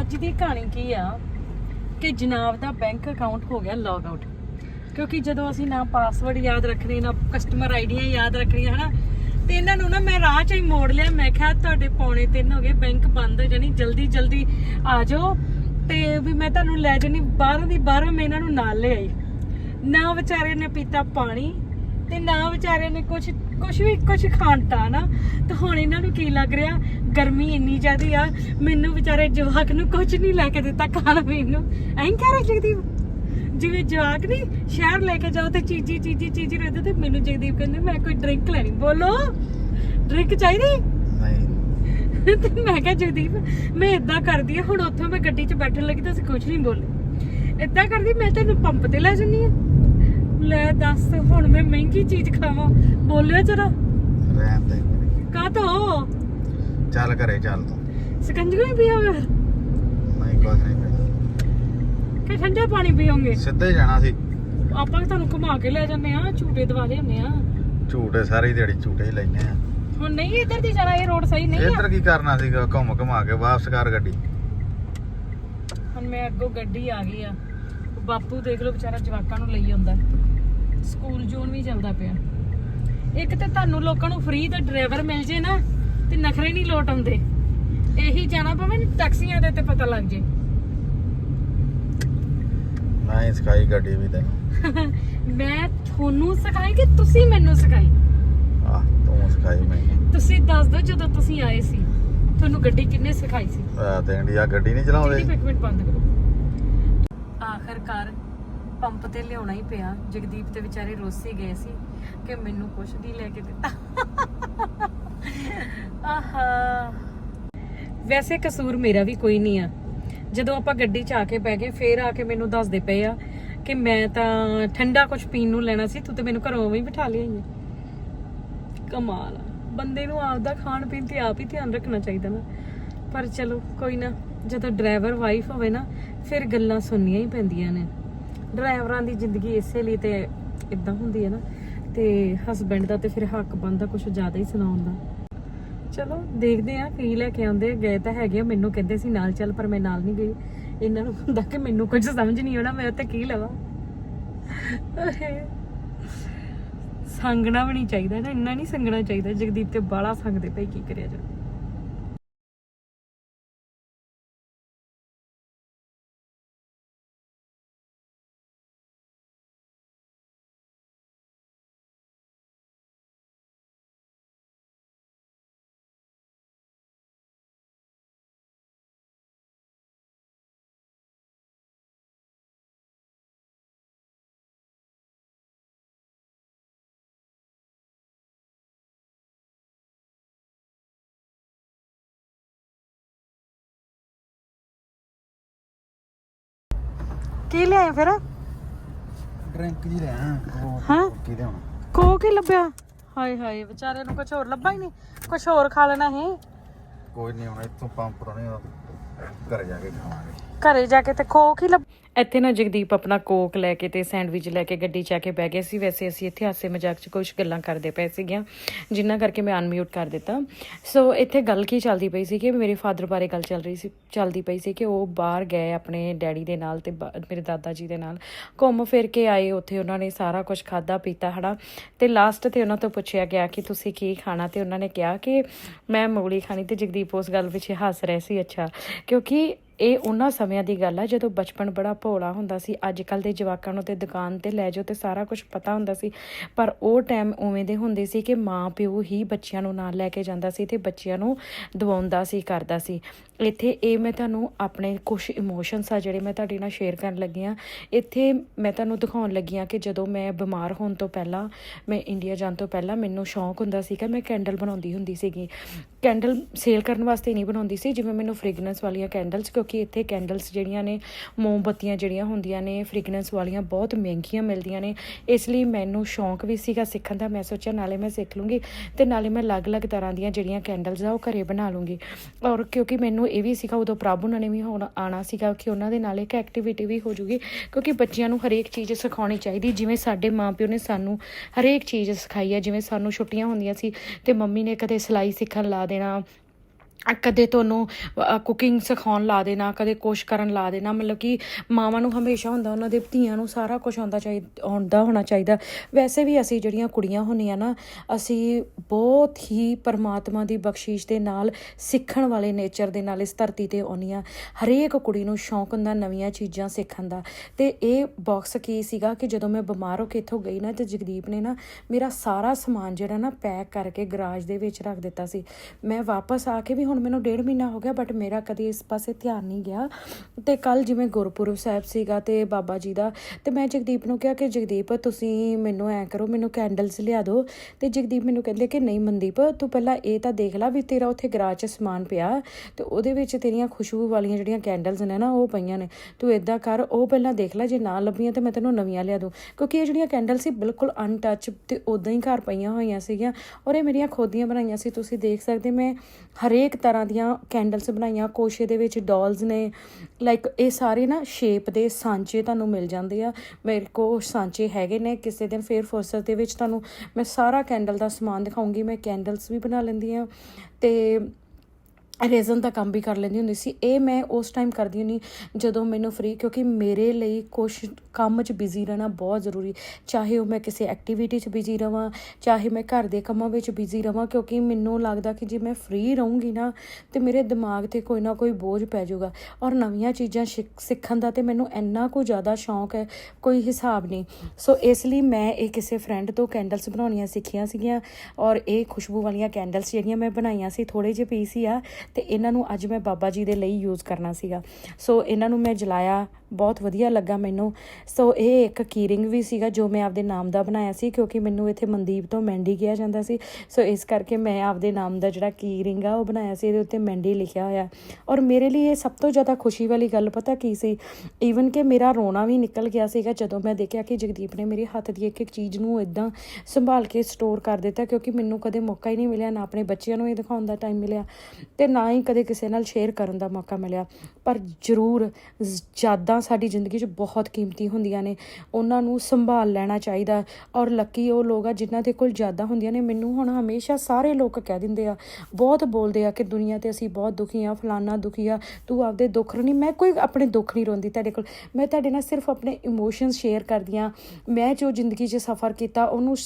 ਅੱਜ ਦੀ ਕਹਾਣੀ ਕੀ ਆ? ਕਿ ਜਨਾਬ ਦਾ ਬੈਂਕ ਅਕਾਊਂਟ ਹੋ ਗਿਆ ਲੌਗ ਆਊਟ ਕਿਉਂਕਿ ਜਦੋਂ ਅਸੀਂ ਨਾ ਪਾਸਵਰਡ ਯਾਦ ਰੱਖਣੇ, ਨਾ ਕਸਟਮਰ ਆਈਡੀਆਂ ਯਾਦ ਰੱਖਣੀਆਂ, ਹਨਾ? ਤੇ ਇਹਨਾਂ ਨੂੰ ਨਾ ਮੈਂ ਰਾਹ ਚ ਹੀ ਮੋੜ ਲਿਆ। ਮੈਂ ਕਿਹਾ, ਤੁਹਾਡੇ ਪੌਣੇ ਤਿੰਨ ਹੋ ਗਏ ਬੈਂਕ ਬੰਦ ਹੋ ਜਾਣੀ ਜਲਦੀ ਜਲਦੀ ਆ ਜਾਓ। ਤੇ ਵੀ ਮੈਂ ਤੁਹਾਨੂੰ ਲੈ ਜਾਣੀ ਬਾਹਰੋਂ ਦੀ ਬਾਹਰੋਂ ਮੈਂ ਇਹਨਾਂ ਨੂੰ ਨਾਲ ਲੈ ਆਈ। ਨਾ ਵਿਚਾਰੇ ਨੇ ਪੀਤਾ ਪਾਣੀ, ਤੇ ਨਾ ਵਿਚਾਰੇ ਨੇ ਕੁਝ ਕੁਝ ਵੀ ਕੁਝ ਖਾਣਤਾ ਨਾ ਤੇ ਹੁਣ ਇਹਨਾਂ ਨੂੰ ਕੀ ਲੱਗ ਰਿਹਾ? ਗਰਮੀ ਇੰਨੀ ਜ਼ਿਆਦੀ ਆ ਮੈਨੂੰ ਵਿਚਾਰੇ ਜਵਾਕ ਨੂੰ ਕੁਝ ਨਹੀਂ ਲੈ ਕੇ ਦਿੱਤਾ ਖਾਣ ਪੀਣ ਨੂੰ। ਐਂ ਕਹਿ ਰਹੇ ਜਗਦੀਪ? ਜਿਵੇਂ ਜਵਾਕ ਨਹੀਂ ਸ਼ਹਿਰ ਲੈ ਕੇ ਜਾਓ ਤੇ ਚੀਜੀ ਚੀਜੀ ਚੀਜੀ ਰਹਿੰਦੇ ਤੇ ਮੈਨੂੰ ਜਗਦੀਪ ਕਹਿੰਦੇ ਮੈਂ ਕੋਈ ਡਰਿੰਕ ਲੈਣੀ। ਬੋਲੋ ਡਰਿੰਕ ਚਾਹੀਦੀ? ਨਹੀਂ। ਤੇ ਮੈਂ ਕਿਹਾ ਜਗਦੀਪ ਮੈਂ ਇਦਾਂ ਕਰਦੀ ਆ ਹੁਣ ਉੱਥੋਂ ਮੈਂ ਗੱਡੀ 'ਚ ਬੈਠਣ ਲੱਗੀ ਤਾਂ ਅਸੀਂ ਕੁਝ ਨਹੀਂ ਬੋਲੇ। ਇਦਾਂ ਕਰਦੀ ਮੈਂ ਤੈਨੂੰ ਪੰਪ ਤੇ ਲੈ ਜੰਨੀ ਆ। ਲੈ ਦੱਸ ਹੁਣ ਮੈਂ ਮਹਿੰਗੀ ਚੀਜ਼ ਖਾਵਾਂ। ਬੋਲਿਓ ਜਰਾ। ਰਹਿਣ ਦੇ ਕਾ ਤੋ ਚੱਲ ਘਰੇ ਚੱਲ ਤੂੰ। ਸਕੰਜਵੀ ਵੀ ਪੀਓਗੇ ਨਹੀਂ ਕੁਝ ਨਹੀਂ ਪੀਣਾ। ਕਿ ਠੰਡਾ ਪਾਣੀ ਪੀਓਗੇ? ਸਿੱਧੇ ਜਾਣਾ ਸੀ। ਆਪਾਂ ਤੁਹਾਨੂੰ ਘੁਮਾ ਕੇ ਲੈ ਜਾਂਦੇ ਆ ਝੂਟੇ ਦਵਾ ਲਿਆਉਂਦੇ ਆ ਝੂਟੇ ਸਾਰੀ ਦਿਹਾੜੀ ਝੂਟੇ ਹੀ ਲੈਨੇ ਆ ਹੁਣ ਨਹੀਂ ਇੱਧਰ ਦੀ ਜਾਣਾ ਇਹ ਰੋਡ ਸਹੀ ਨਹੀਂ ਆ। ਇੱਧਰ ਕੀ ਕਰਨਾ ਸੀਗਾ ਘੁੰਮ ਘੁਮਾ ਕੇ ਵਾਪਸ ਕਰ ਗੱਡੀ। ਹੁਣ ਮੈਂ ਅੱਗੋਂ ਗੱਡੀ ਆ ਗਈ ਆ। ਬਾਪੂ ਦੇਖ ਲਓ ਵਿਚਾਰਾ ਜਵਾਕਾਂ ਨੂੰ ਲਈ ਆਉਂਦਾ। ਸਕੂਲ ਜ਼ੋਨ ਵੀ ਚੱਲਦਾ ਪਿਆ। ਇੱਕ ਤੇ ਤੁਹਾਨੂੰ ਲੋਕਾਂ ਨੂੰ ਫ੍ਰੀ ਦਾ ਡਰਾਈਵਰ ਮਿਲ ਜੇ ਨਾ। ਤੇ ਨਖਰੇ ਨਹੀਂ ਲੋਟ ਆਉਂਦੇ। ਇਹੀ ਜਾਣਾ ਪਵੇ ਨੀ ਟੈਕਸੀਆਂ ਦੇ ਤੇ ਪਤਾ ਲੱਗ ਜੇ। ਨਹੀਂ ਸਿਖਾਈ ਗੱਡੀ ਵੀ ਤੈਨੂੰ। ਮੈਂ ਤੁਹਾਨੂੰ ਸਿਖਾਈ ਕਿ ਤੁਸੀਂ ਮੈਨੂੰ ਸਿਖਾਈ? ਆਹ ਤੂੰ ਸਿਖਾਈ ਮੈਨੂੰ ਤੁਸੀਂ ਦੱਸ ਦਿਓ ਜਦੋਂ ਤੁਸੀਂ ਆਏ ਸੀ। ਤੁਹਾਨੂੰ ਗੱਡੀ ਕਿੰਨੇ ਸਿਖਾਈ ਸੀ? ਆ ਤੇ ਇੰਡੀਆ ਗੱਡੀ ਨਹੀਂ ਚਲਾਉਂਦੇ। ਇੱਕ ਮਿੰਟ ਬੰਦ ਕਰੋ। ਆਖਰਕਾਰ ਪੰਪ ਤੇ ਲਿਆਉਣਾ ਹੀ ਪਿਆ। ਜਗਦੀਪ ਤੇ ਵਿਚਾਰੇ ਰੋਸੇ ਗਏ ਸੀ ਕਿ ਮੈਨੂੰ ਕੁਛ ਨਹੀਂ ਲੈ ਕੇ ਦਿੱਤਾ। ਆਹਾ। ਵੈਸੇ ਕਸੂਰ ਮੇਰਾ ਵੀ ਕੋਈ ਨਹੀਂ ਆ। ਜਦੋਂ ਆਪਾਂ ਗੱਡੀ 'ਚ ਆ ਕੇ ਬਹਿ ਗਏ, ਫੇਰ ਆ ਕੇ ਮੈਨੂੰ ਦੱਸਦੇ ਪਏ ਆ ਕਿ ਮੈਂ ਤਾਂ ਠੰਡਾ ਕੁਝ ਪੀਣ ਨੂੰ ਲੈਣਾ ਸੀ, ਤੂੰ ਤੇ ਮੈਨੂੰ ਘਰੋਂ ਵੀ ਬਿਠਾ ਲਿਆਈ ਹੈ ਕਮਾਲ ਆ। ਬੰਦੇ ਨੂੰ ਆਪਦਾ ਖਾਣ ਪੀਣ ਤੇ ਆਪ ਹੀ ਧਿਆਨ ਰੱਖਣਾ ਚਾਹੀਦਾ ਨਾ। ਪਰ ਚਲੋ, ਕੋਈ ਨਾ, ਜਦੋਂ ਡਰਾਈਵਰ ਵਾਈਫ ਹੋਵੇ ਨਾ, ਫਿਰ ਗੱਲਾਂ ਸੁਣਨੀਆਂ ਹੀ ਪੈਂਦੀਆਂ ਨੇ। ਡਰਾਈਵਰਾਂ ਦੀ ਜ਼ਿੰਦਗੀ ਇਸੇ ਲਈ ਤੇ ਇਦਾਂ ਹੁੰਦੀ ਹੈ ਨਾ, ਤੇ ਹਸਬੈਂਡ ਦਾ ਤੇ ਫਿਰ ਹੱਕ ਬਣਦਾ ਕੁਝ ਜ਼ਿਆਦਾ ਹੀ ਸੁਣਾਉਣ ਦਾ। ਚਲੋ ਦੇਖਦੇ ਆ ਕੀ ਲੈ ਕੇ ਆਉਂਦੇ ਗਏ ਤਾਂ ਹੈਗੇ ਆ, ਮੈਨੂੰ ਕਹਿੰਦੇ ਸੀ ਨਾਲ ਚੱਲ ਪਰ ਮੈਂ ਨਾਲ ਨਹੀਂ ਗਈ। ਇਹਨਾਂ ਨੂੰ ਹੁੰਦਾ ਕਿ ਮੈਨੂੰ ਕੁਝ ਸਮਝ ਨਹੀਂ ਆਉਣਾ ਮੈਂ ਉੱਤੇ ਕੀ ਲਵਾਂ? ਸੰਗਣਾ ਵੀ ਨਹੀਂ ਚਾਹੀਦਾ ਨਾ ਇੰਨਾ ਨਹੀਂ ਸੰਗਣਾ ਚਾਹੀਦਾ ਜਗਦੀਪ ਤੇ ਬਾਲਾ ਸੰਗਦੇ ਭਾਈ ਕੀ ਕਰਿਆ ਜਾ ਕੀ ਲਿਆਏ ਫਿਰ? ਡਰਿੰਕ ਜੀ ਲੈ ਹਾਂ? ਕੀ ਲਿਆਉਣਾ? ਕੋ ਕੀ ਲੱਭਿਆ? ਹਾਏ ਹਾਏ ਵਿਚਾਰੇ ਨੂੰ ਕੁਝ ਹੋਰ ਲੱਭਾ ਹੀ ਨਹੀਂ। ਕੁਝ ਹੋਰ ਖਾ ਲੈਣਾ ਹੈ ਕੋਈ ਨਹੀਂ ਹੁਣ ਇੱਥੋਂ ਪੰਪ ਨਹੀਂ ਘਰੇ ਜਾ ਕੇ ਖਾਵਾਂਗੇ। ਘਰੇ ਜਾ ਕੇ ਤੇ ਕੋਕ ਹੀ ਲੱਭ ਇੱਥੇ ਨਾ ਜਗਦੀਪ ਆਪਣਾ ਕੋਕ ਲੈ ਕੇ ਤੇ ਸੈਂਡਵਿਚ ਲੈ ਕੇ ਗੱਡੀ 'ਚ ਆ ਕੇ ਬਹਿ ਗਿਆ ਸੀ। ਵੈਸੇ ਅਸੀਂ ਇੱਥੇ ਹਾਸੇ ਮਜ਼ਾਕ 'ਚ ਕੁਝ ਗੱਲਾਂ ਕਰਦੇ ਪਏ ਸੀਗੀਆਂ ਜਿੰਨਾ ਕਰਕੇ ਮੈਂ ਅਨਮਿਊਟ ਕਰ ਦਿੱਤਾ। ਸੋ ਇੱਥੇ ਗੱਲ ਕੀ ਚੱਲਦੀ ਪਈ ਸੀ ਕਿ ਮੇਰੇ ਫਾਦਰ ਬਾਰੇ ਗੱਲ ਚੱਲ ਰਹੀ ਸੀ ਚੱਲਦੀ ਪਈ ਸੀ ਕਿ ਉਹ ਬਾਹਰ ਗਏ ਆਪਣੇ ਡੈਡੀ ਦੇ ਨਾਲ ਤੇ ਬਾ- ਮੇਰੇ ਦਾਦਾ ਜੀ ਦੇ ਨਾਲ। ਘੁੰਮ ਫਿਰ ਕੇ ਆਏ ਉੱਥੇ, ਉਹਨਾਂ ਨੇ ਸਾਰਾ ਕੁਝ ਖਾਦਾ ਪੀਤਾ, ਹਨਾ। ਤੇ ਲਾਸਟ ਤੇ ਉਹਨਾਂ ਤੋਂ ਪੁੱਛਿਆ ਗਿਆ ਕਿ ਤੁਸੀਂ ਕੀ ਖਾਣਾ ਤੇ ਉਹਨਾਂ ਨੇ ਕਿਹਾ ਕਿ ਮੈਂ ਮੂਲੀ ਖਾਣੀ ਤੇ ਜਗਦੀਪ ਉਸ ਗੱਲ ਵਿੱਚ ਹੱਸ ਰਹੇ ਸੀ। ਅੱਛਾ, ਕਿਉਂਕਿ ਇਹ ਉਹਨਾਂ ਸਮਿਆਂ ਦੀ ਗੱਲ ਆ, ਜਦੋਂ ਬਚਪਨ ਬੜਾ ਭੋਲਾ ਹੁੰਦਾ ਸੀ ਅੱਜ ਕੱਲ ਦੇ ਜਵਾਕਾਂ ਨੂੰ ਤੇ ਦੁਕਾਨ ਤੇ ਲੈ ਜਾਓ ਤੇ ਸਾਰਾ ਕੁਝ ਪਤਾ ਹੁੰਦਾ ਸੀ। ਪਰ ਉਹ ਟਾਈਮ ਉਵੇਂ ਦੇ ਹੁੰਦੇ ਸੀ ਕਿ ਮਾਂ ਪਿਓ ਹੀ ਬੱਚਿਆਂ ਨੂੰ ਨਾਲ ਲੈ ਕੇ ਜਾਂਦਾ ਸੀ ਤੇ ਬੱਚਿਆਂ ਨੂੰ ਦਵਾਉਂਦਾ ਸੀ, ਕਰਦਾ ਸੀ। ਇੱਥੇ ਇਹ ਮੈਂ ਤੁਹਾਨੂੰ ਆਪਣੇ ਕੁਝ ਇਮੋਸ਼ਨਸ ਆ ਜਿਹੜੇ ਮੈਂ ਤੁਹਾਡੇ ਨਾਲ ਸ਼ੇਅਰ ਕਰਨ ਲੱਗੀ ਆ। ਇੱਥੇ ਮੈਂ ਤੁਹਾਨੂੰ ਦਿਖਾਉਣ ਲੱਗੀ ਆ ਕਿ ਜਦੋਂ ਮੈਂ ਬਿਮਾਰ ਹੋਣ ਤੋਂ ਪਹਿਲਾਂ, ਮੈਂ ਇੰਡੀਆ ਜਾਣ ਤੋਂ ਪਹਿਲਾਂ ਮੈਨੂੰ ਸ਼ੌਂਕ ਹੁੰਦਾ ਸੀ ਕਿ ਮੈਂ ਕੈਂਡਲ ਬਣਾਉਂਦੀ ਹੁੰਦੀ ਸੀਗੀ। ਕੈਂਡਲ ਸੇਲ ਕਰਨ ਵਾਸਤੇ ਨਹੀਂ ਬਣਾਉਂਦੀ ਸੀ, ਜਿਵੇਂ ਮੈਨੂੰ ਫ੍ਰੈਗਰੈਂਸ ਵਾਲੀਆਂ ਕੈਂਡਲਸ ਕਿਉਂਕਿ ਇੱਥੇ ਕੈਂਡਲਸ ਜਿਹੜੀਆਂ ਨੇ, ਮੋਮਬੱਤੀਆਂ ਜਿਹੜੀਆਂ ਹੁੰਦੀਆਂ ਨੇ ਫ੍ਰੈਗਰੈਂਸ ਵਾਲੀਆਂ ਬਹੁਤ ਮਹਿੰਗੀਆਂ ਮਿਲਦੀਆਂ ਨੇ। ਇਸ ਲਈ ਮੈਨੂੰ ਸ਼ੌਂਕ ਵੀ ਸੀਗਾ ਸਿੱਖਣ ਦਾ। ਮੈਂ ਸੋਚਿਆ ਨਾਲੇ ਮੈਂ ਸਿੱਖ ਲੂੰਗੀ ਤੇ ਨਾਲੇ ਮੈਂ ਅਲੱਗ-ਅਲੱਗ ਤਰ੍ਹਾਂ ਦੀਆਂ ਜਿਹੜੀਆਂ ਕੈਂਡਲਸ ਆ ਉਹ ਘਰੇ ਬਣਾ ਲੂੰਗੀ। ਔਰ ਕਿਉਂਕਿ ਮੈਨੂੰ ਇਹ ਵੀ ਸੀਗਾ, ਉਦੋਂ ਪ੍ਰਭ ਉਹਨਾਂ ਨੇ ਵੀ ਹੁਣ ਆਣਾ ਸੀਗਾ ਕਿ ਉਹਨਾਂ ਦੇ ਨਾਲ ਇੱਕ ਐਕਟੀਵਿਟੀ ਵੀ ਹੋ ਜੂਗੀ, ਕਿਉਂਕਿ ਬੱਚਿਆਂ ਨੂੰ ਹਰੇਕ ਚੀਜ਼ ਸਿਖਾਉਣੀ ਚਾਹੀਦੀ। ਜਿਵੇਂ ਸਾਡੇ ਮਾਪਿਓ ਨੇ ਸਾਨੂੰ ਹਰੇਕ ਚੀਜ਼ ਸਿਖਾਈ ਹੈ ਜਿਵੇਂ ਸਾਨੂੰ ਛੁੱਟੀਆਂ ਹੁੰਦੀਆਂ ਸੀ ਤੇ ਮੰਮੀ ਨੇ ਕਦੇ ਸਿਲਾਈ ਸਿੱਖਣ ਲਾ ਦੇਣਾ ਕਦੇ ਤੁਹਾਨੂੰ ਕੁਕਿੰਗ ਸਿਖਾਉਣ ਲਾ ਦੇਣਾ, ਕਦੇ ਕੁਛ ਕਰਨ ਲਾ ਦੇਣਾ, ਮਤਲਬ ਕਿ ਮਾਵਾਂ ਨੂੰ ਹਮੇਸ਼ਾ ਹੁੰਦਾ ਉਹਨਾਂ ਦੇ, ਧੀਆਂ ਨੂੰ ਸਾਰਾ ਕੁਝ ਆਉਂਦਾ ਚਾਹੀਦਾ ਆਉਂਦਾ ਹੋਣਾ ਚਾਹੀਦਾ। ਵੈਸੇ ਵੀ ਅਸੀਂ ਜਿਹੜੀਆਂ ਕੁੜੀਆਂ ਹੁੰਦੀਆਂ ਨਾ, ਅਸੀਂ ਬਹੁਤ ਹੀ ਪਰਮਾਤਮਾ ਦੀ ਬਖਸ਼ਿਸ਼ ਦੇ ਨਾਲ, ਸਿੱਖਣ ਵਾਲੇ ਨੇਚਰ ਦੇ ਨਾਲ ਇਸ ਧਰਤੀ ਤੇ ਆਉਂਦੀਆਂ ਹਰੇਕ ਕੁੜੀ ਨੂੰ ਸ਼ੌਂਕ ਹੁੰਦਾ ਨਵੀਆਂ ਚੀਜ਼ਾਂ ਸਿੱਖਣ ਦਾ। ਤੇ ਇਹ ਬਾਕਸ ਕੀ ਸੀਗਾ ਕਿ ਜਦੋਂ ਮੈਂ ਬਿਮਾਰ ਹੋ ਕੇ ਇੱਥੋਂ ਗਈ ਨਾ, ਤੇ ਜਗਦੀਪ ਨੇ ਨਾ ਮੇਰਾ ਸਾਰਾ ਸਮਾਨ ਜਿਹੜਾ ਨਾ ਪੈਕ ਕਰਕੇ ਗਰਾਜ ਦੇ ਵਿੱਚ ਰੱਖ ਦਿੱਤਾ ਸੀ। ਮੈਂ ਵਾਪਸ ਆ ਕੇ ਵੀ ਹੁਣ ਮੈਨੂੰ ਡੇਢ ਮਹੀਨਾ ਹੋ ਗਿਆ ਬਟ ਮੇਰਾ ਕਦੇ ਇਸ ਪਾਸੇ ਧਿਆਨ ਨਹੀਂ ਗਿਆ। ਤੇ ਕੱਲ ਜਿਵੇਂ ਗੁਰਪੁਰਬ ਸਾਹਿਬ ਸੀਗਾ ਤੇ ਬਾਬਾ ਜੀ ਦਾ, ਤੇ ਮੈਂ ਜਗਦੀਪ ਨੂੰ ਕਿਹਾ ਕਿ ਜਗਦੀਪ, ਤੁਸੀਂ ਮੈਨੂੰ ਐ ਕਰੋ, ਮੈਨੂੰ ਕੈਂਡਲਸ ਲਿਆ ਦਿਓ। ਤੇ ਜਗਦੀਪ ਮੈਨੂੰ ਕਹਿੰਦੇ ਕਿ ਨਹੀਂ ਮਨਦੀਪ, ਤੂੰ ਪਹਿਲਾਂ ਇਹ ਤਾਂ ਦੇਖ ਲੈ ਵੀ ਤੇਰਾ ਉੱਥੇ ਗਰਾਜ 'ਚ ਸਮਾਨ ਪਿਆ। ਤੇ ਉਹਦੇ ਵਿੱਚ ਤੇਰੀਆਂ ਖੁਸ਼ਬੂ ਵਾਲੀਆਂ ਜਿਹੜੀਆਂ ਕੈਂਡਲਸ ਨੇ ਨਾ, ਉਹ ਪਈਆਂ ਨੇ। ਤੂੰ ਇਦਾਂ ਕਰ, ਉਹ ਪਹਿਲਾਂ ਦੇਖ ਲੈ, ਜੇ ਨਾ ਲੱਭੀਆਂ ਤੇ ਮੈਂ ਤੈਨੂੰ ਨਵੀਆਂ ਲਿਆ ਦੂੰ। ਕਿਉਂਕਿ ਇਹ ਜਿਹੜੀਆਂ ਕੈਂਡਲ ਸੀ, ਬਿਲਕੁਲ ਅਨਟੱਚ ਤੇ ਉਦਾਂ ਹੀ ਘਰ ਪਈਆਂ ਹੋਈਆਂ ਸੀਗੀਆਂ। ਔਰ ਇਹ ਮੇਰੀਆਂ ਖੋਦੀਆਂ ਬਣਾਈਆਂ ਸੀ, ਤੁਸੀਂ ਦੇਖ ਸਕਦੇ, ਮੈਂ ਹਰੇਕ ਤਰ੍ਹਾਂ ਦੀਆਂ ਕੈਂਡਲਸ ਬਣਾਈਆਂ, ਕੋਸ਼ੇ ਦੇ ਵਿੱਚ ਡਾਲਸ ਨੇ ਲਾਈਕ ਇਹ ਸਾਰੇ ਨਾ ਸ਼ੇਪ ਦੇ ਸਾਂਚੇ ਤੁਹਾਨੂੰ ਮਿਲ ਜਾਂਦੇ ਆ। ਮੇਰੇ ਕੋਲ ਸਾਂਚੇ ਹੈਗੇ ਨੇ, ਕਿਸੇ ਦਿਨ ਫੇਰ ਫੁਰਸਤ ਦੇ ਵਿੱਚ ਤੁਹਾਨੂੰ ਮੈਂ ਸਾਰਾ ਕੈਂਡਲ ਦਾ ਸਮਾਨ ਦਿਖਾਉਂਗੀ, ਮੈਂ ਕੈਂਡਲਸ ਵੀ ਬਣਾ ਲੈਂਦੀ ਆ ਤੇ ਰੇਜ਼ਨ ਦਾ ਕੰਮ ਵੀ ਕਰ ਲੈਂਦੀ ਹੁੰਦੀ ਸੀ। ਇਹ ਮੈਂ ਉਸ ਟਾਈਮ ਕਰਦੀ ਹੁੰਦੀ ਜਦੋਂ ਮੈਨੂੰ ਫ੍ਰੀ ਕਿਉਂਕਿ ਮੇਰੇ ਲਈ ਕੁਝ ਕੰਮ 'ਚ ਬਿਜ਼ੀ ਰਹਿਣਾ ਬਹੁਤ ਜ਼ਰੂਰੀ। ਚਾਹੇ ਉਹ ਮੈਂ ਕਿਸੇ ਐਕਟੀਵਿਟੀ 'ਚ ਬਿਜ਼ੀ ਰਵਾਂ, ਚਾਹੇ ਮੈਂ ਘਰ ਦੇ ਕੰਮਾਂ ਵਿੱਚ ਬਿਜ਼ੀ ਰਵਾਂ, ਕਿਉਂਕਿ ਮੈਨੂੰ ਲੱਗਦਾ ਕਿ ਜੇ ਮੈਂ ਫ੍ਰੀ ਰਹੂੰਗੀ ਨਾ, ਤੇ ਮੇਰੇ ਦਿਮਾਗ ਤੇ ਕੋਈ ਨਾ ਕੋਈ ਬੋਝ ਪੈ ਜਾਊਗਾ। ਔਰ ਨਵੀਆਂ ਚੀਜ਼ਾਂ ਸਿੱਖ- ਸਿੱਖਣ ਦਾ ਤੇ ਮੈਨੂੰ ਇੰਨਾ ਕੁ ਜ਼ਿਆਦਾ ਸ਼ੌਂਕ ਹੈ, ਕੋਈ ਹਿਸਾਬ ਨਹੀਂ। ਸੋ ਇਸ ਲਈ ਮੈਂ ਇਹ ਕਿਸੇ ਫਰੈਂਡ ਤੋਂ ਕੈਂਡਲਸ ਬਣਾਉਣੀਆਂ ਸਿੱਖੀਆਂ ਸੀਗੀਆਂ, ਔਰ ਇਹ ਖੁਸ਼ਬੂ ਵਾਲੀਆਂ ਕੈਂਡਲਸ ਜਿਹੜੀਆਂ ਮੈਂ ਬਣਾਈਆਂ ਸੀ ਥੋੜੇ ਜਿਹੇ ਪੀਸ ਹੀ ਆ ਤੇ ਇਹਨਾਂ ਨੂੰ ਅੱਜ ਮੈਂ ਬਾਬਾ ਜੀ ਦੇ ਲਈ ਯੂਜ਼ ਕਰਨਾ ਸੀਗਾ। ਸੋ ਇਹਨਾਂ ਨੂੰ ਮੈਂ ਜਲਾਇਆ ਬਹੁਤ ਵਧੀਆ ਲੱਗਾ ਮੈਨੂੰ। ਸੋ ਇਹ ਇੱਕ ਕੀ ਰਿੰਗ ਵੀ ਸੀਗਾ ਜੋ ਮੈਂ ਆਪਦੇ ਨਾਮ ਦਾ ਬਣਾਇਆ ਸੀ, ਕਿਉਂਕਿ ਮੈਨੂੰ ਇੱਥੇ ਮਨਦੀਪ ਤੋਂ ਮੈਂਡੀ ਕਿਹਾ ਜਾਂਦਾ ਸੀ। ਸੋ ਇਸ ਕਰਕੇ ਮੈਂ ਆਪਦੇ ਨਾਮ ਦਾ ਜਿਹੜਾ ਕੀ ਰਿੰਗ ਆ, ਉਹ ਬਣਾਇਆ ਸੀ, ਇਹਦੇ ਉੱਤੇ ਮੈਂਡੀ ਲਿਖਿਆ ਹੋਇਆ। ਔਰ ਮੇਰੇ ਲਈ ਇਹ ਸਭ ਤੋਂ ਜ਼ਿਆਦਾ ਖੁਸ਼ੀ ਵਾਲੀ ਗੱਲ ਪਤਾ ਕੀ ਸੀ? ਈਵਨ ਕਿ ਮੇਰਾ ਰੋਣਾ ਵੀ ਨਿਕਲ ਗਿਆ ਸੀਗਾ ਜਦੋਂ ਮੈਂ ਦੇਖਿਆ ਕਿ ਜਗਦੀਪ ਨੇ ਮੇਰੇ ਹੱਥ ਦੀ ਇੱਕ ਇੱਕ ਚੀਜ਼ ਨੂੰ ਇਦਾਂ ਸੰਭਾਲ ਕੇ ਸਟੋਰ ਕਰ ਦਿੱਤਾ, ਕਿਉਂਕਿ ਮੈਨੂੰ ਕਦੇ ਮੌਕਾ ਹੀ ਨਹੀਂ ਮਿਲਿਆ, ਨਾ ਆਪਣੇ ਬੱਚਿਆਂ ਨੂੰ ਇਹ ਦਿਖਾਉਣ ਦਾ ਟਾਈਮ ਮਿਲਿਆ ਤੇ ਨਾ ਹੀ ਕਦੇ ਕਿਸੇ ਨਾਲ ਸ਼ੇਅਰ ਕਰਨ ਦਾ ਮੌਕਾ ਮਿਲਿਆ। ਪਰ ਜ਼ਰੂਰ, ਜ਼ਿਆਦਾ ਯਾਦਾਂ ਸਾਡੀ ਜ਼ਿੰਦਗੀ 'ਚ ਬਹੁਤ ਕੀਮਤੀ ਹੁੰਦੀਆਂ ਨੇ। ਉਹਨਾਂ ਨੂੰ ਸੰਭਾਲ ਲੈਣਾ ਚਾਹੀਦਾ। ਔਰ ਲੱਕੀ ਉਹ ਲੋਕ ਆ ਜਿਨ੍ਹਾਂ ਦੇ ਕੋਲ ਜ਼ਿਆਦਾ ਹੁੰਦੀਆਂ ਨੇ। ਮੈਨੂੰ ਹੁਣ ਹਮੇਸ਼ਾ ਸਾਰੇ ਲੋਕ ਕਹਿ ਦਿੰਦੇ ਆ, ਬਹੁਤ ਬੋਲਦੇ ਆ ਕਿ ਦੁਨੀਆ ਤੇ ਅਸੀਂ ਬਹੁਤ ਦੁਖੀ ਆ, ਫਲਾਨਾ ਦੁਖੀ ਆ, ਤੂੰ ਆਪਦੇ ਦੁੱਖ ਨਹੀਂ ਮੈਂ ਕੋਈ ਆਪਣੇ ਦੁੱਖ ਨਹੀਂ ਰੋਂਦੀ ਤੁਹਾਡੇ ਕੋਲ। ਮੈਂ ਤੁਹਾਡੇ ਨਾਲ ਸਿਰਫ ਆਪਣੇ ਇਮੋਸ਼ਨਸ ਸ਼ੇਅਰ ਕਰਦੀ ਆ ਮੈਂ ਜੋ ਜ਼ਿੰਦਗੀ 'ਚ ਸਫ਼ਰ ਕੀਤਾ, ਉਹਨੂੰ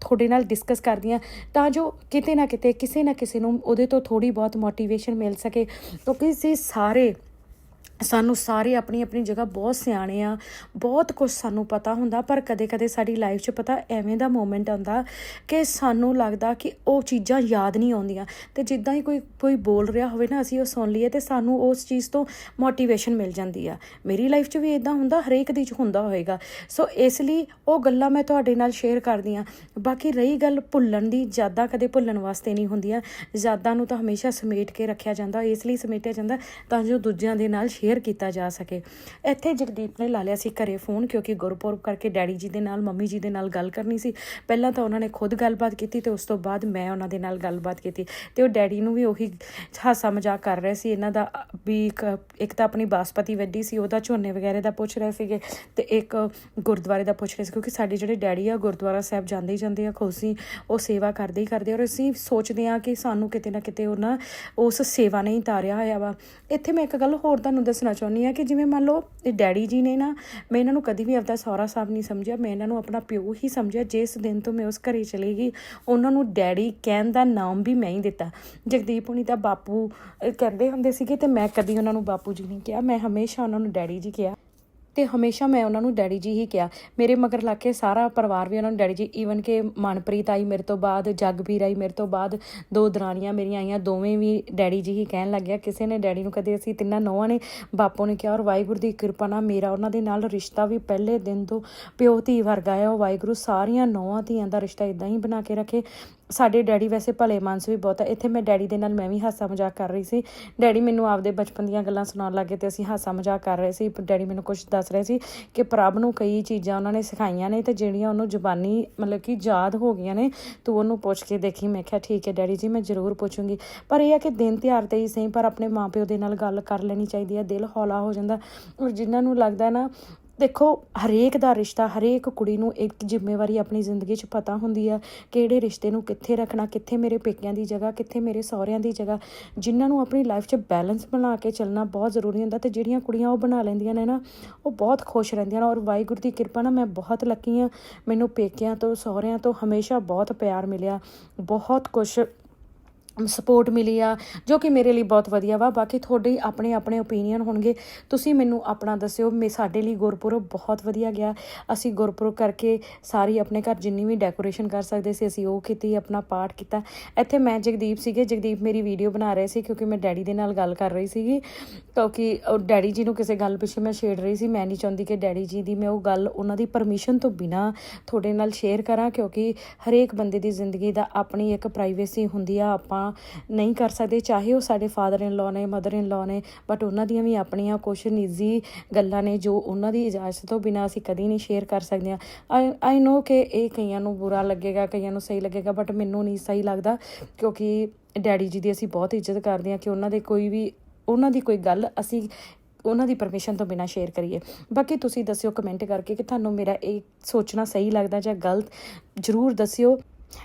ਤੁਹਾਡੇ ਨਾਲ ਡਿਸਕਸ ਕਰਦੀ ਹਾਂ। ਤਾਂ ਜੋ ਕਿਤੇ ਨਾ ਕਿਤੇ, ਕਿਸੇ ਨਾ ਕਿਸੇ ਨੂੰ ਉਹਦੇ ਤੋਂ ਥੋੜੀ ਬਹੁਤ ਮੋਟੀਵੇਸ਼ਨ ਮਿਲ ਸਕੇ। ਕਿਉਂਕਿ ਅਸੀਂ ਸਾਰੇ ਸਾਨੂੰ ਸਾਰੇ ਆਪਣੀ ਆਪਣੀ ਜਗ੍ਹਾ ਬਹੁਤ ਸਿਆਣੇ ਆ, ਬਹੁਤ ਕੁਝ ਸਾਨੂੰ ਪਤਾ ਹੁੰਦਾ, ਪਰ ਕਦੇ-ਕਦੇ ਸਾਡੀ ਲਾਈਫ 'ਚ ਪਤਾ ਐਵੇਂ ਦਾ ਮੂਮੈਂਟ ਆਉਂਦਾ ਕਿ ਸਾਨੂੰ ਲੱਗਦਾ ਕਿ ਉਹ ਚੀਜ਼ਾਂ ਯਾਦ ਨਹੀਂ ਆਉਂਦੀਆਂ। ਤੇ ਜਿੱਦਾਂ ਹੀ ਕੋਈ ਕੋਈ ਬੋਲ ਰਿਹਾ ਹੋਵੇ ਨਾ, ਅਸੀਂ ਉਹ ਸੁਣ ਲਈਏ ਤੇ ਸਾਨੂੰ ਉਸ ਚੀਜ਼ ਤੋਂ ਮੋਟੀਵੇਸ਼ਨ ਮਿਲ ਜਾਂਦੀ ਆ। ਮੇਰੀ ਲਾਈਫ 'ਚ ਵੀ ਇਦਾਂ ਹੁੰਦਾ, ਹਰੇਕ ਦੀ 'ਚ ਹੁੰਦਾ ਹੋਏਗਾ। ਸੋ ਇਸ ਲਈ ਉਹ ਗੱਲਾਂ ਮੈਂ ਤੁਹਾਡੇ ਨਾਲ ਸ਼ੇਅਰ ਕਰਦੀ ਆ। ਬਾਕੀ ਰਹੀ ਗੱਲ ਭੁੱਲਣ ਦੀ ਯਾਦਾਂ ਕਦੇ ਭੁੱਲਣ ਵਾਸਤੇ ਨਹੀਂ ਹੁੰਦੀਆਂ। ਯਾਦਾਂ ਨੂੰ ਤਾਂ ਹਮੇਸ਼ਾ ਸਮੇਟ ਕੇ ਰੱਖਿਆ ਜਾਂਦਾ, ਇਸ ਲਈ ਸਮੇਟਿਆ ਜਾਂਦਾ ਤਾਂ ਜੋ ਦੂਜਿਆਂ ਦੇ ਨਾਲ ਸ਼ੇਅਰ ਕੀਤਾ ਜਾ ਸਕੇ। ਇੱਥੇ ਜਗਦੀਪ ਨੇ ਲਾ ਲਿਆ ਸੀ ਘਰੇ ਫੋਨ ਕਿਉਂਕਿ ਗੁਰਪੁਰਬ ਕਰਕੇ ਡੈਡੀ ਜੀ ਦੇ ਨਾਲ, ਮੰਮੀ ਜੀ ਦੇ ਨਾਲ ਗੱਲ ਕਰਨੀ ਸੀ। ਪਹਿਲਾਂ ਤਾਂ ਉਹਨਾਂ ਨੇ ਖੁਦ ਗੱਲਬਾਤ ਕੀਤੀ ਤੇ ਉਸ ਤੋਂ ਬਾਅਦ ਮੈਂ ਉਹਨਾਂ ਦੇ ਨਾਲ ਗੱਲਬਾਤ ਕੀਤੀ ਤੇ ਉਹ ਡੈਡੀ ਨੂੰ ਵੀ ਉਹੀ ਹਾਸਾ ਮਜ਼ਾਕ ਕਰ ਰਹੇ ਸੀ। ਇਹਨਾਂ ਦਾ ਵੀ ਇੱਕ ਤਾਂ ਆਪਣੀ ਬਾਸਪਤੀ ਵੱਡੀ ਸੀ, ਉਹਦਾ ਝੋਨੇ ਵਗੈਰੇ ਦਾ ਪੁੱਛ ਰਹੇ ਸੀਗੇ ਤੇ ਇੱਕ ਗੁਰਦੁਆਰੇ ਦਾ ਪੁੱਛ ਰਹੇ ਸੀ ਕਿਉਂਕਿ ਸਾਡੇ ਜਿਹੜੇ ਡੈਡੀ ਆ, ਗੁਰਦੁਆਰਾ ਸਾਹਿਬ ਜਾਂਦੇ ਹੀ ਜਾਂਦੇ ਆ ਖੁਸ਼ੀ ਉਹ ਸੇਵਾ ਕਰਦੇ ਹੀ ਕਰਦੇ ਔਰ ਅਸੀਂ ਸੋਚਦੇ ਆ ਕਿ ਸਾਨੂੰ ਕਿਤੇ ਨਾ ਕਿਤੇ ਉਹਨਾਂ ਉਸ ਸੇਵਾ ਨੇ ਹੀ ਤਾਰਿਆ ਹੋਇਆ ਵਾ। ਇੱਥੇ ਮੈਂ ਇੱਕ ਗੱਲ ਹੋਰ ਤੁਹਾਨੂੰ ਦੱਸ ਦੱਸਣਾ ਚਾਹੁੰਦੀ ਆ ਕਿ ਜਿਵੇਂ ਮੰਨ ਲਓ ਇਹ ਡੈਡੀ ਜੀ ਨੇ ਨਾ, ਮੈਂ ਇਹਨਾਂ ਨੂੰ ਕਦੀ ਵੀ ਆਪਦਾ ਸਹੁਰਾ ਸਾਹਿਬ ਨਹੀਂ ਸਮਝਿਆ, ਮੈਂ ਇਹਨਾਂ ਨੂੰ ਆਪਣਾ ਪਿਓ ਹੀ ਸਮਝਿਆ, ਜਿਸ ਦਿਨ ਤੋਂ ਮੈਂ ਉਸ ਘਰੇ ਚਲੀ ਗਈ, ਉਹਨਾਂ ਨੂੰ ਡੈਡੀ ਕਹਿਣ ਦਾ ਨਾਮ ਵੀ ਮੈਂ ਹੀ ਦਿੱਤਾ। ਜਗਦੀਪ ਹੁਣੀ ਤਾਂ ਬਾਪੂ ਕਹਿੰਦੇ ਹੁੰਦੇ ਸੀਗੇ ਤੇ ਮੈਂ ਕਦੀ ਉਹਨਾਂ ਨੂੰ ਬਾਪੂ ਜੀ ਨਹੀਂ ਕਿਹਾ, ਮੈਂ ਹਮੇਸ਼ਾ ਉਹਨਾਂ ਨੂੰ ਡੈਡੀ ਜੀ ਕਿਹਾ। ਤੇ ਹਮੇਸ਼ਾ ਮੈਂ ਉਹਨਾਂ ਨੂੰ ਡੈਡੀ ਜੀ ਹੀ ਕਿਹਾ। ਮੇਰੇ ਮਗਰ ਲੱਗ ਕੇ ਸਾਰਾ ਪਰਿਵਾਰ ਵੀ ਉਹਨਾਂ ਨੂੰ ਡੈਡੀ ਜੀ ਈਵਨ ਕਿ ਮਨਪ੍ਰੀਤ ਆਈ ਮੇਰੇ ਤੋਂ ਬਾਅਦ, ਜਗਬੀਰ ਆਈ ਮੇਰੇ ਤੋਂ ਬਾਅਦ, ਦੋ ਦਰਾਣੀਆਂ ਮੇਰੀਆਂ ਆਈਆਂ, ਦੋਵੇਂ ਵੀ ਡੈਡੀ ਜੀ ਹੀ ਕਹਿਣ ਲੱਗਿਆ। ਕਿਸੇ ਨੇ ਡੈਡੀ ਨੂੰ ਕਦੇ ਅਸੀਂ ਤਿੰਨਾਂ ਨੌਵਾਂ ਨੇ ਬਾਪੂ ਨੇ ਕਿਹਾ ਔਰ ਵਾਹਿਗੁਰੂ ਦੀ ਕਿਰਪਾ ਨਾਲ ਮੇਰਾ ਉਹਨਾਂ ਦੇ ਨਾਲ ਰਿਸ਼ਤਾ ਵੀ ਪਹਿਲੇ ਦਿਨ ਤੋਂ ਪਿਓ ਧੀ ਵਰਗਾ ਆ। ਉਹ ਵਾਹਿਗੁਰੂ ਸਾਰੀਆਂ ਨੌਵਾਂ ਧੀਆਂ ਦਾ ਰਿਸ਼ਤਾ ਇਦਾਂ ਹੀ ਬਣਾ ਕੇ ਰੱਖੇ। ਸਾਡੇ ਡੈਡੀ ਵੈਸੇ ਭਲੇ ਮਾਨਸ ਵੀ ਬਹੁਤ ਆ। ਇੱਥੇ ਮੈਂ ਡੈਡੀ ਦੇ ਨਾਲ ਮੈਂ ਵੀ ਹਾਸਾ ਮਜ਼ਾਕ ਕਰ ਰਹੀ ਸੀ। ਡੈਡੀ ਮੈਨੂੰ ਆਪਦੇ ਬਚਪਨ ਦੀਆਂ ਗੱਲਾਂ ਸੁਣਾਉਣ ਲੱਗੇ ਤੇ ਅਸੀਂ ਹਾਸਾ ਮਜ਼ਾਕ ਕਰ ਰਹੇ ਸੀ। ਡੈਡੀ ਮੈਨੂੰ ਕੁਝ ਦੱਸ ਰਹੇ ਸੀ ਕਿ ਪ੍ਰਭ ਨੂੰ ਕਈ ਚੀਜ਼ਾਂ ਉਹਨਾਂ ਨੇ ਸਿਖਾਈਆਂ ਨੇ ਤੇ ਜਿਹੜੀਆਂ ਉਹਨੂੰ ਜ਼ੁਬਾਨੀ ਮਤਲਬ ਕਿ ਯਾਦ ਹੋ ਗਈਆਂ ਨੇ, ਤੂੰ ਉਹਨੂੰ ਪੁੱਛ ਕੇ ਦੇਖੀ। ਮੈਂ ਕਿਹਾ, ਠੀਕ ਹੈ ਡੈਡੀ ਜੀ, ਮੈਂ ਜ਼ਰੂਰ ਪੁੱਛੂੰਗੀ। ਪਰ ਇਹ ਆ ਕਿ ਦਿਨ ਤਿਉਹਾਰ ਤੇ ਹੀ ਸਹੀ, ਪਰ ਆਪਣੇ ਮਾਪਿਓ ਦੇ ਨਾਲ ਗੱਲ ਕਰ ਲੈਣੀ ਚਾਹੀਦੀ ਹੈ। ਦਿਲ ਹੌਲਾ ਹੋ ਜਾਂਦਾ। ਔਰ ਜਿਨ੍ਹਾਂ ਨੂੰ ਲੱਗਦਾ ਨਾ ਦੇਖੋ, ਹਰੇਕ ਦਾ ਰਿਸ਼ਤਾ, ਹਰੇਕ ਕੁੜੀ ਨੂੰ ਇੱਕ ਜ਼ਿੰਮੇਵਾਰੀ ਆਪਣੀ ਜ਼ਿੰਦਗੀ 'ਚ ਪਤਾ ਹੁੰਦੀ ਆ ਕਿਹੜੇ ਰਿਸ਼ਤੇ ਨੂੰ ਕਿੱਥੇ ਰੱਖਣਾ, ਕਿੱਥੇ ਮੇਰੇ ਪੇਕਿਆਂ ਦੀ ਜਗ੍ਹਾ, ਕਿੱਥੇ ਮੇਰੇ ਸਹੁਰਿਆਂ ਦੀ ਜਗ੍ਹਾ। ਜਿਨ੍ਹਾਂ ਨੂੰ ਆਪਣੀ ਲਾਈਫ 'ਚ ਬੈਲੈਂਸ ਬਣਾ ਕੇ ਚੱਲਣਾ ਬਹੁਤ ਜ਼ਰੂਰੀ ਹੁੰਦਾ ਤੇ ਜਿਹੜੀਆਂ ਕੁੜੀਆਂ ਉਹ ਬਣਾ ਲੈਂਦੀਆਂ ਨੇ ਨਾ, ਉਹ ਬਹੁਤ ਖੁਸ਼ ਰਹਿੰਦੀਆਂ ਨੇ ਔਰ ਵਾਹਿਗੁਰੂ ਦੀ ਕਿਰਪਾ ਨਾਲ ਮੈਂ ਬਹੁਤ ਲੱਕੀ ਆ ਮੈਨੂੰ ਪੇਕਿਆਂ ਤੋਂ, ਸਹੁਰਿਆਂ ਤੋਂ ਹਮੇਸ਼ਾ ਬਹੁਤ ਪਿਆਰ ਮਿਲਿਆ, ਬਹੁਤ ਕੁਛ ਸਪੋਰਟ ਮਿਲੀ ਆ, ਜੋ ਕਿ ਮੇਰੇ ਲਈ ਬਹੁਤ ਵਧੀਆ ਵਾ। ਬਾਕੀ ਤੁਹਾਡੇ ਆਪਣੇ ਆਪਣੇ ਓਪੀਨੀਅਨ ਹੋਣਗੇ। ਤੁਸੀਂ ਮੈਨੂੰ ਆਪਣਾ ਦੱਸਿਓ, ਮੇ, ਸਾਡੇ ਲਈ ਗੁਰਪੁਰਬ ਬਹੁਤ ਵਧੀਆ ਗਿਆ। ਅਸੀਂ ਗੁਰਪੁਰਬ ਕਰਕੇ ਸਾਰੀ ਆਪਣੇ ਘਰ ਜਿੰਨੀ ਵੀ ਡੈਕੋਰੇਸ਼ਨ ਕਰ ਸਕਦੇ ਸੀ, ਅਸੀਂ ਉਹ ਕੀਤੀ, ਆਪਣਾ ਪਾਠ ਕੀਤਾ। ਇੱਥੇ ਮੈਂ ਜਗਦੀਪ ਸੀਗੇ, ਜਗਦੀਪ ਮੇਰੀ ਵੀਡੀਓ ਬਣਾ ਰਹੇ ਸੀ, ਕਿਉਂਕਿ ਮੈਂ ਡੈਡੀ ਦੇ ਨਾਲ ਗੱਲ ਕਰ ਰਹੀ ਸੀਗੀ। ਕਿਉਂਕਿ ਡੈਡੀ ਜੀ ਨੂੰ ਕਿਸੇ ਗੱਲ ਪਿੱਛੇ ਮੈਂ ਛੇੜ ਰਹੀ ਸੀ, ਮੈਂ ਨਹੀਂ ਚਾਹੁੰਦੀ ਕਿ ਡੈਡੀ ਜੀ ਦੀ ਮੈਂ ਉਹ ਗੱਲ ਉਹਨਾਂ ਦੀ ਪਰਮਿਸ਼ਨ ਤੋਂ ਬਿਨਾ ਤੁਹਾਡੇ ਨਾਲ ਸ਼ੇਅਰ ਕਰਾਂ, ਕਿਉਂਕਿ ਹਰੇਕ ਬੰਦੇ ਦੀ ਜ਼ਿੰਦਗੀ ਦਾ ਆਪਣੀ ਇੱਕ ਪ੍ਰਾਈਵੇਸੀ ਹੁੰਦੀ ਆ, ਆਪਾਂ ਨਹੀਂ ਕਰ ਸਕਦੇ, ਚਾਹੇ ਉਹ ਸਾਡੇ ਫਾਦਰ ਇਨ ਲਾ ਨੇ ਮਦਰ ਇਨ ਲਾ ਨੇ ਬਟ ਉਹਨਾਂ ਦੀਆਂ ਵੀ ਆਪਣੀਆਂ ਕੁਝ ਨਿੱਜੀ ਗੱਲਾਂ ਨੇ ਜੋ ਉਹਨਾਂ ਦੀ ਇਜਾਜ਼ਤ ਤੋਂ ਬਿਨਾ ਅਸੀਂ ਕਦੀ ਨਹੀਂ ਸ਼ੇਅਰ ਕਰ ਸਕਦੇ ਆ ਆਈ ਨੋ ਕਿ ਇਹ ਕਈਆਂ ਨੂੰ ਬੁਰਾ ਲੱਗੇਗਾ, ਕਈਆਂ ਨੂੰ ਸਹੀ ਲੱਗੇਗਾ ਬਟ ਮੈਨੂੰ ਨਹੀਂ ਸਹੀ ਲੱਗਦਾ ਕਿਉਂਕਿ ਡੈਡੀ ਜੀ ਦੀ ਅਸੀਂ ਬਹੁਤ ਇੱਜ਼ਤ ਕਰਦੇ ਆ ਕਿ ਉਹਨਾਂ ਦੇ ਕੋਈ ਵੀ, ਉਹਨਾਂ ਦੀ ਕੋਈ ਗੱਲ ਅਸੀਂ ਉਹਨਾਂ ਦੀ ਪਰਮਿਸ਼ਨ ਤੋਂ ਬਿਨਾ ਸ਼ੇਅਰ ਕਰੀਏ। ਬਾਕੀ ਤੁਸੀਂ ਦੱਸਿਓ ਕਮੈਂਟ ਕਰਕੇ ਕਿ ਤੁਹਾਨੂੰ ਮੇਰਾ ਇਹ ਸੋਚਣਾ ਸਹੀ ਲੱਗਦਾ ਜਾਂ ਗਲਤ, ਜਰੂਰ ਦੱਸਿਓ।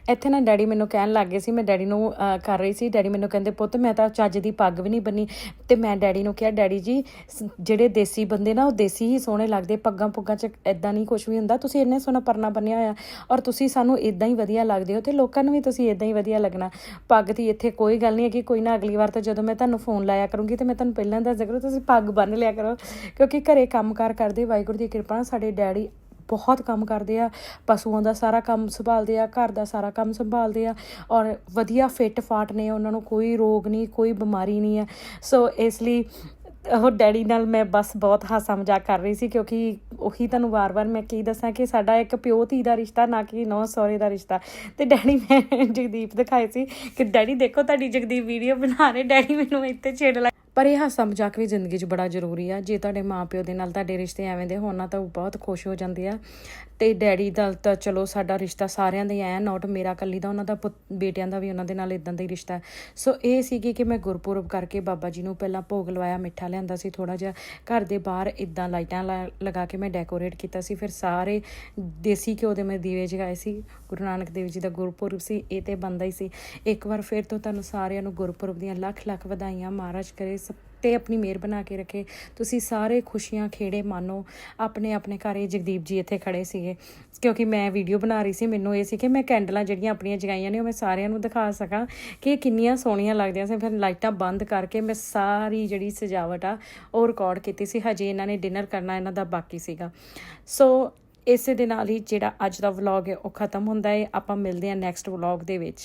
ਇੱਥੇ ਨਾ ਡੈਡੀ ਮੈਨੂੰ ਕਹਿਣ ਲੱਗ ਗਏ ਸੀ, ਮੈਂ ਡੈਡੀ ਨੂੰ ਕਰ ਰਹੀ ਸੀ। ਡੈਡੀ ਮੈਨੂੰ ਕਹਿੰਦੇ, ਪੁੱਤ, ਮੈਂ ਤਾਂ ਚੱਜ ਦੀ ਪੱਗ ਵੀ ਨਹੀਂ ਬੰਨੀ। ਤੇ ਮੈਂ ਡੈਡੀ ਨੂੰ ਕਿਹਾ, ਡੈਡੀ ਜੀ, ਸ- ਜਿਹੜੇ ਦੇਸੀ ਬੰਦੇ ਨਾ, ਉਹ ਦੇਸੀ ਹੀ ਸੋਹਣੇ ਲੱਗਦੇ। ਪੱਗਾਂ ਪੁੱਗਾਂ 'ਚ ਐਦਾਂ ਨਹੀਂ ਕੁਝ ਵੀ ਹੁੰਦਾ। ਤੁਸੀਂ ਇੰਨੇ ਸੋਹਣਾ ਪਰਨਾ ਬੰਨਿਆ ਹੋਇਆ ਔਰ ਤੁਸੀਂ ਸਾਨੂੰ ਇਦਾਂ ਹੀ ਵਧੀਆ ਲੱਗਦੇ ਹੋ ਤੇ ਲੋਕਾਂ ਨੂੰ ਵੀ ਤੁਸੀਂ ਇਦਾਂ ਹੀ ਵਧੀਆ ਲੱਗਣਾ। ਪੱਗ ਦੀ ਇੱਥੇ ਕੋਈ ਗੱਲ ਨਹੀਂ ਹੈ ਕਿ ਕੋਈ ਨਾ ਅਗਲੀ ਵਾਰ ਤਾਂ ਜਦੋਂ ਮੈਂ ਤੁਹਾਨੂੰ ਫੋਨ ਲਾਇਆ ਕਰੂੰਗੀ ਤੇ ਮੈਂ ਤੁਹਾਨੂੰ ਪਹਿਲਾਂ ਦੱਸ ਦਿਆ ਕਰੂੰ, ਤੁਸੀਂ ਪੱਗ ਬੰਨ ਲਿਆ ਕਰੋ। ਕਿਉਂਕਿ ਘਰੇ ਕੰਮਕਾਰ ਕਰਦੇ, ਵਾਹਿਗੁਰੂ ਦੀ ਕਿਰਪਾ ਨਾਲ ਸਾਡੇ ਡੈਡੀ ਬਹੁਤ ਕੰਮ ਕਰਦੇ ਆ, ਪਸ਼ੂਆਂ ਦਾ ਸਾਰਾ ਕੰਮ ਸੰਭਾਲਦੇ ਆ, ਘਰ ਦਾ ਸਾਰਾ ਕੰਮ ਸੰਭਾਲਦੇ ਆ ਔਰ ਵਧੀਆ ਫਿੱਟ ਫਾਟ ਨੇ, ਉਹਨਾਂ ਨੂੰ ਕੋਈ ਰੋਗ ਨਹੀਂ, ਕੋਈ ਬਿਮਾਰੀ ਨਹੀਂ ਆ ਸੋ ਇਸ ਲਈ ਉਹ ਡੈਡੀ ਨਾਲ ਮੈਂ ਬਸ ਬਹੁਤ ਹਾਸਾ ਮਜ਼ਾਕ ਕਰ ਰਹੀ ਸੀ ਕਿਉਂਕਿ ਉਹੀ ਤੁਹਾਨੂੰ ਵਾਰ-ਵਾਰ ਮੈਂ ਕੀ ਦੱਸਾਂ ਕਿ ਸਾਡਾ ਇੱਕ ਪਿਓ ਧੀ ਦਾ ਰਿਸ਼ਤਾ ਨਾ ਕਿ ਨੌ ਸਹੁਰੇ ਦਾ ਰਿਸ਼ਤਾ। ਤੇ ਡੈਡੀ ਮੈਂ ਜਗਦੀਪ ਦਿਖਾਏ ਸੀ ਕਿ ਡੈਡੀ ਦੇਖੋ ਤੁਹਾਡੀ ਜਗਦੀਪ ਵੀਡੀਓ ਬਣਾ ਰਹੇ, ਡੈਡੀ ਮੈਨੂੰ ਇੱਥੇ ਛੇੜ ਲਾ ਪਰ ਇਹ ਹਾਸਾ ਮਜ਼ਾਕ ਵੀ ਜ਼ਿੰਦਗੀ 'ਚ ਬੜਾ ਜ਼ਰੂਰੀ ਆ। ਜੇ ਤੁਹਾਡੇ ਮਾਪਿਓ ਦੇ ਨਾਲ ਤੁਹਾਡੇ ਰਿਸ਼ਤੇ ਐਵੇਂ ਦੇ ਹੋਣ ਨਾ ਤਾਂ ਉਹ ਬਹੁਤ ਖੁਸ਼ ਹੋ ਜਾਂਦੇ ਆ। ਤੇ ਡੈਡੀ ਦਾ ਤਾਂ ਚਲੋ ਸਾਡਾ ਰਿਸ਼ਤਾ ਸਾਰਿਆਂ ਦਾ ਹੀ ਆਇਆ ਨਾਟ ਮੇਰਾ ਕੱਲੀ ਦਾ, ਉਹਨਾਂ ਦਾ ਪੁੱਤ- ਬੇਟਿਆਂ ਦਾ ਵੀ ਉਹਨਾਂ ਦੇ ਨਾਲ ਇਦਾਂ ਦਾ ਹੀ ਰਿਸ਼ਤਾ ਹੈ। ਸੋ ਇਹ ਸੀਗੀ ਕਿ ਮੈਂ ਗੁਰਪੁਰਬ ਕਰਕੇ ਬਾਬਾ ਜੀ ਨੂੰ ਪਹਿਲਾਂ ਭੋਗ ਲਵਾਇਆ, ਮਿੱਠਾ ਲਿਆਂਦਾ ਸੀ ਥੋੜਾ ਜਿਹਾ। ਘਰ ਦੇ ਬਾਹਰ ਇਦਾਂ ਲਾਈਟਾਂ ਲਾ- ਲਗਾ ਕੇ ਮੈਂ ਡੈਕੋਰੇਟ ਕੀਤਾ ਸੀ। ਫਿਰ ਸਾਰੇ ਦੇਸੀ ਘਿਓ ਦੇ ਮੈਂ ਦੀਵੇ ਜਗਾਏ ਸੀ। ਗੁਰੂ ਨਾਨਕ ਦੇਵ ਜੀ ਦਾ ਗੁਰਪੁਰਬ ਸੀ, ਇਹ ਤੇ ਬੰਦਾ ਹੀ ਸੀ। ਇੱਕ ਵਾਰ ਫਿਰ ਤੋਂ ਤੁਹਾਨੂੰ ਸਾਰਿਆਂ ਨੂੰ ਗੁਰਪੁਰਬ ਦੀਆਂ ਲੱਖ ਲੱਖ ਵਧਾਈਆਂ। ਮਹਾਰਾਜ ਕਰੇ ਸਭ ਤੇ ਆਪਣੀ ਮਿਹਰ ਬਣਾ ਕੇ ਰੱਖੇ। ਤੁਸੀਂ ਸਾਰੇ ਖੁਸ਼ੀਆਂ ਖੇੜੇ ਮਾਨੋ। ਆਪਣੇ ਆਪਣੇ ਘਰ ਜਗਦੀਪ ਜੀ ਇੱਥੇ ਖੜੇ ਸੀਗੇ। ਕਿਉਂਕਿ ਮੈਂ ਵੀਡੀਓ ਬਣਾ ਰਹੀ ਸੀ, ਮੈਨੂੰ ਇਹ ਸੀ ਕਿ ਮੈਂ ਕੈਂਡਲਾਂ ਜਿਹੜੀਆਂ ਆਪਣੀਆਂ ਜਗਾਈਆਂ ਨੇ ਉਹ ਮੈਂ ਸਾਰਿਆਂ ਨੂੰ ਦਿਖਾ ਸਕਾਂ ਕਿ ਇਹ ਕਿੰਨੀਆਂ ਸੋਹਣੀਆਂ ਲੱਗਦੀਆਂ ਸੀ ਫਿਰ ਲਾਈਟਾਂ ਬੰਦ ਕਰਕੇ ਮੈਂ ਸਾਰੀ ਜਿਹੜੀ ਸਜਾਵਟ ਆ ਉਹ ਰਿਕਾਰਡ ਕੀਤੀ ਸੀ। ਹਜੇ ਇਹਨਾਂ ਨੇ ਡਿਨਰ ਕਰਨਾ ਇਹਨਾਂ ਦਾ ਬਾਕੀ ਸੀਗਾ। ਸੋ ਇਸੇ ਦੇ ਨਾਲ ਹੀ ਜਿਹੜਾ ਅੱਜ ਦਾ ਵਲੌਗ ਹੈ ਉਹ ਖਤਮ ਹੁੰਦਾ ਹੈ। ਆਪਾਂ ਮਿਲਦੇ ਹਾਂ ਨੈਕਸਟ ਵਲੌਗ ਦੇ ਵਿੱਚ।